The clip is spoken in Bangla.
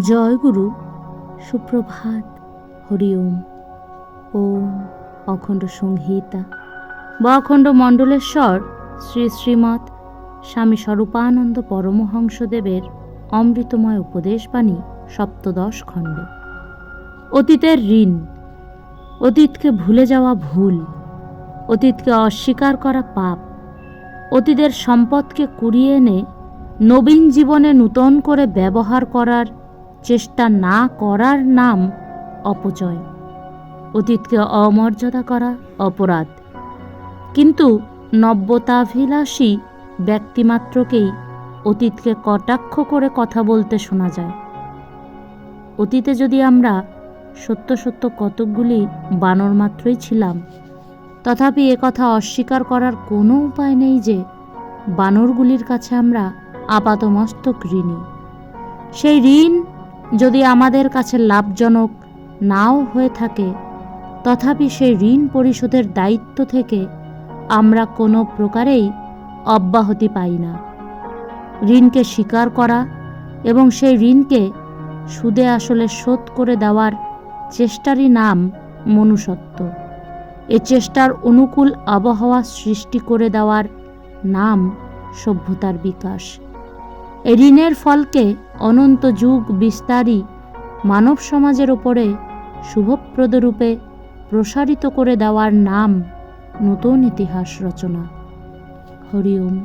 জয় গুরু সুপ্রভাত হরি ওম ওম অখণ্ড সংহিতা। বা অখণ্ড মণ্ডলেশ্বর, শ্রী শ্রীমৎ স্বামী স্বরূপানন্দ পরমহংসদেবের অমৃতময় উপদেশবাণী, সপ্তদশ খণ্ড। অতীতের ঋণ, অতীতকে ভুলে যাওয়া ভুল, অতীতকে অস্বীকার করা পাপ, অতীতের সম্পদকে কুড়িয়ে এনে নবীন জীবনে নূতন করে ব্যবহার করার চেষ্টা না করার নাম অপচয়। অতীতকে অমর্যাদা করা অপরাধ। কিন্তু নব্যতাভিলাষী ব্যক্তিমাত্রকেই অতীতকে কটাক্ষ করে কথা বলতে শোনা যায়। অতীতে যদি আমরা সত্য সত্য কতকগুলি বানর মাত্রই ছিলাম, তথাপি একথা অস্বীকার করার কোনো উপায় নেই যে বানরগুলির কাছে আমরা আপাতমস্তক ঋণী। সেই ঋণ যদি আমাদের কাছে লাভজনক নাও হয়ে থাকে, তথাপি সেই ঋণ পরিশোধের দায়িত্ব থেকে আমরা কোনো প্রকারেই অব্যাহতি পাই না। ঋণকে স্বীকার করা এবং সেই ঋণকে সুদে আসলে শোধ করে দেওয়ার চেষ্টারই নাম মনুষ্যত্ব। এ চেষ্টার অনুকূল আবহাওয়া সৃষ্টি করে দেওয়ার নাম সভ্যতার বিকাশ। ঋণের ফলকে অনন্ত যুগ বিস্তারী মানব সমাজের ওপরে শুভপ্রদ রূপে প্রসারিত করে দেওয়ার নাম নতুন ইতিহাস রচনা। হরি ওম।